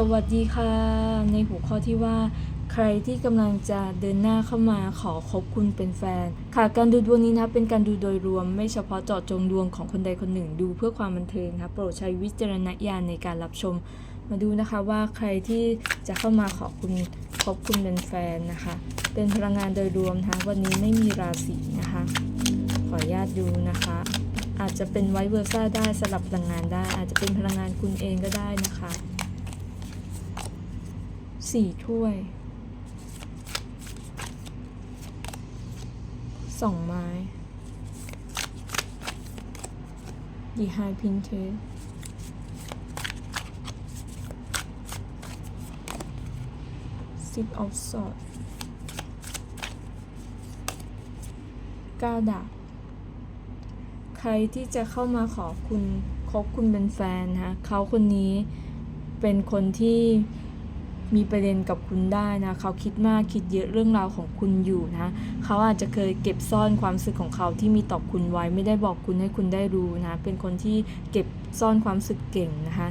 สวัสดีค่ะ ในหัวข้อที่ว่า ใครที่กำลังจะเดินหน้าเข้ามาขอคบคุณเป็นแฟน ค่ะการดูดวงนี้นะเป็นการดูโดยรวม ไม่เฉพาะเจาะจงดวงของคนใดคนหนึ่งดูเพื่อความบันเทิงนะคะโปรดใช้วิจารณญาณในการรับชม มาดูนะคะว่าใครที่จะเข้ามาขอคุณคบคุณเป็นแฟนนะคะ เป็นพลังงานโดยรวมนะคะวันนี้ไม่มีราศีนะคะ ขออนุญาตดูนะคะ อาจจะเป็นไวเวอร์ซ่าได้สลับพลังงานได้ อาจจะเป็นพลังงานคุณเองก็ได้นะคะ สี่ถ้วยสองไม้ The High Pinter Six of Swords เก้าดาบใครที่จะเข้ามาขอคุณคบคุณเป็นแฟนนะเขาคนนี้เป็นคนที่ มีประเด็นกับคุณได้นะเขาคิดมากคิดเยอะเรื่องราวของคุณอยู่นะเขาอาจจะเคยเก็บซ่อนความรู้สึกของเขาที่มีต่อคุณไว้ไม่ได้บอกคุณให้คุณได้รู้นะเป็นคนที่เก็บซ่อนความรู้สึกเก่งนะคะ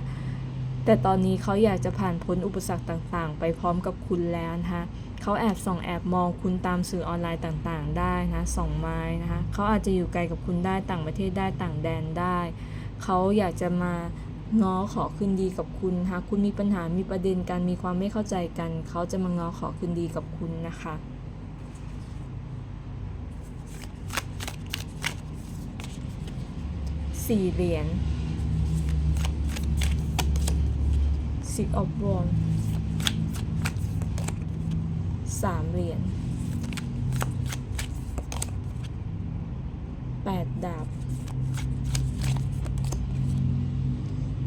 แต่ตอนนี้เขาอยากจะผ่านพ้นอุปสรรคต่างๆ ไปพร้อมกับคุณแล้วนะคะเขาแอบส่องแอบมองคุณตามสื่อออนไลน์ต่างๆ ได้นะส่องไม้นะคะเขาอาจจะอยู่ไกลกับคุณได้ต่างประเทศได้ต่างแดนได้ เขาอยากจะมา ง้อขอคืนดีกับคุณนะคะคุณมีปัญหา มีประเด็นกัน มีความไม่เข้าใจกัน เขาจะมาง้อขอคืนดีกับคุณนะคะ สี่เหรียญ Six of Wands สามเหรียญแปดดาบ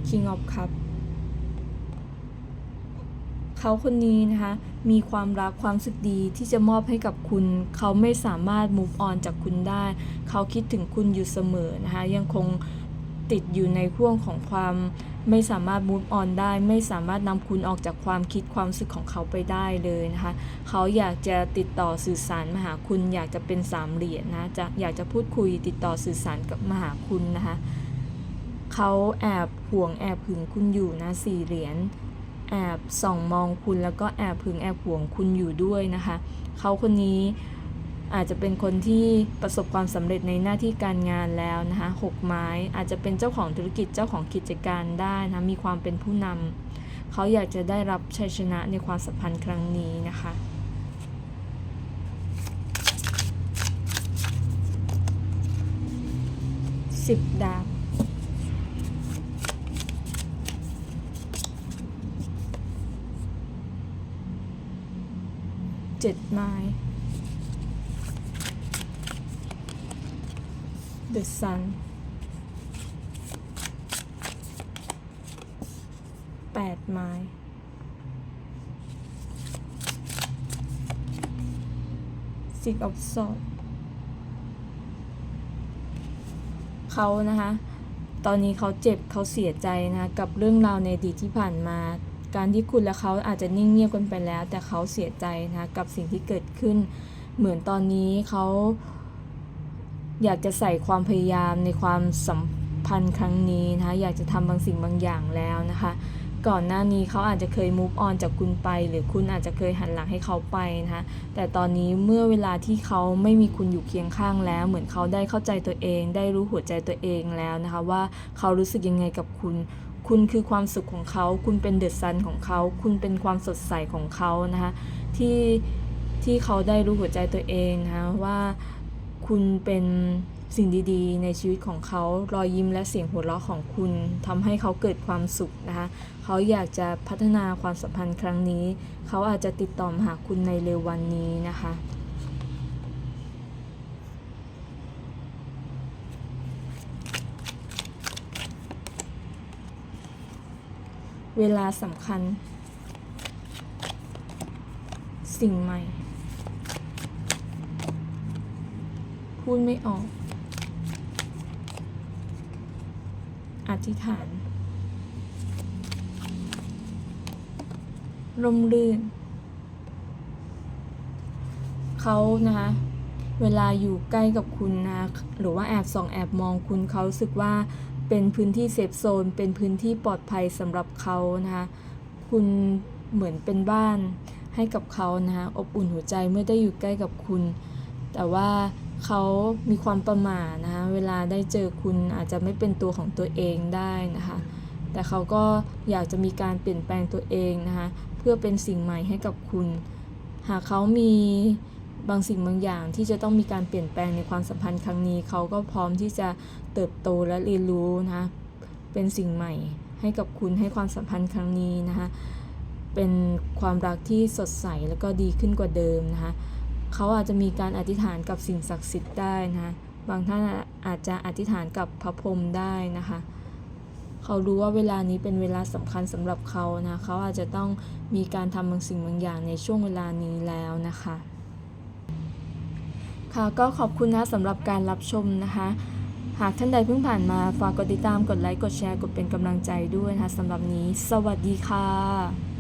King of Cup เขาคนนี้นะคะ มีความรักความสึกดีที่จะมอบให้กับคุณ เขาไม่สามารถ move on จากคุณได้ เขาคิดถึงคุณอยู่เสมอนะคะ ยังคงติดอยู่ในห่วงของความไม่สามารถ move on ได้ ไม่สามารถนำคุณออกจากความคิดความรู้สึกของเขาไปได้เลยนะคะ เขาอยากจะติดต่อสื่อสารมาหาคุณ อยากจะเป็นสามเหรียญนะจะอยากจะพูดคุยติดต่อสื่อสารกับมาหาคุณนะคะ เขาแอบห่วงแอบหึงคุณอยู่นะสี่เหรียญแอบส่องมองคุณแล้วก็แอบหึงแอบห่วงคุณอยู่ด้วยนะคะ เขาคนนี้อาจจะเป็นคนที่ประสบความสำเร็จในหน้าที่การงานแล้วนะคะหกไม้อาจจะเป็นเจ้าของธุรกิจเจ้าของกิจการได้นะมีความเป็นผู้นำเขาอยากจะได้รับชัยชนะในความสัมพันธ์ครั้งนี้นะคะสิบดาบ เจ็ดไม้ The Sun แปดไม้ Six of Swords เขานะคะ ตอนนี้เขาเจ็บเขาเสียใจนะะกับเรื่องราวในอดีตที่ผ่านมา การที่คุณและเขาอาจจะนิ่งเงียบกันไปแล้ว แต่เขาเสียใจนะคะกับสิ่งที่เกิดขึ้น เหมือนตอนนี้เขาอยากจะใส่ความพยายามในความสัมพันธ์ครั้งนี้นะคะอยากจะทำบางสิ่งบางอย่างแล้วนะคะ ก่อนหน้านี้เขาอาจจะเคย move on จากคุณไป หรือคุณอาจจะเคยหันหลังให้เขาไปนะคะแต่ตอนนี้เมื่อเวลาที่เขาไม่มีคุณอยู่เคียงข้างแล้ว เหมือนเขาได้เข้าใจตัวเอง ได้รู้หัวใจตัวเองแล้วนะคะ ว่าเขารู้สึกยังไงกับคุณ คุณคือความสุขของเขา คุณเป็นเดอะซันของเขา คุณเป็นความสดใสของเขานะคะที่ที่เขาได้รู้หัวใจตัวเองนะคะว่าคุณเป็นสิ่งดีๆ ในชีวิตของเขา รอยยิ้มและเสียงหัวเราะของคุณทำให้เขาเกิดความสุขนะคะ เขาอยากจะพัฒนาความสัมพันธ์ครั้งนี้ เขาอาจจะติดต่อมาหาคุณในเร็ววันนี้นะคะ เวลาสำคัญ สิ่งใหม่ พูดไม่ออก อธิษฐานร่มรื่น เขานะคะ เวลาอยู่ใกล้กับคุณนะ หรือว่าแอบส่องแอบมองคุณเขาสึกว่า เป็นพื้นที่เซฟโซน เป็นพื้นที่ปลอดภัยสำหรับเขานะคะคุณเหมือนเป็นบ้านให้กับเขานะคะอบอุ่นหัวใจเมื่อได้อยู่ใกล้กับคุณ แต่ว่าเขามีความประหม่านะคะเวลาได้เจอคุณอาจจะไม่เป็นตัวของตัวเองได้นะคะแต่เขาก็อยากจะมีการเปลี่ยนแปลงตัวเองนะคะเพื่อเป็นสิ่งใหม่ให้กับคุณ หากเขามี บางสิ่งบางอย่างที่จะต้องมีการเปลี่ยนแปลงในความสัมพันธ์ครั้งนี้ เขาก็พร้อมที่จะเติบโตและเรียนรู้นะคะเป็นสิ่งใหม่ให้กับคุณให้ความสัมพันธ์ครั้งนี้นะคะเป็นความรักที่สดใสแล้วก็ดีขึ้นกว่าเดิมนะคะเขาอาจจะมีการอธิษฐานกับสิ่งศักดิ์สิทธิ์ได้นะคะบางท่านอาจจะอธิษฐานกับพระพรหมได้นะคะเขารู้ว่าเวลานี้เป็นเวลาสำคัญสำหรับเขานะเขาอาจจะต้องมีการทำบางสิ่งบางอย่างในช่วงเวลานี้แล้วนะคะ ค่ะก็ขอบคุณนะสำหรับการรับชมนะคะ หากท่านใดเพิ่งผ่านมาฝากกดติดตามกดไลค์กดแชร์กดเป็นกำลังใจด้วยนะคะสำหรับนี้ สวัสดีค่ะ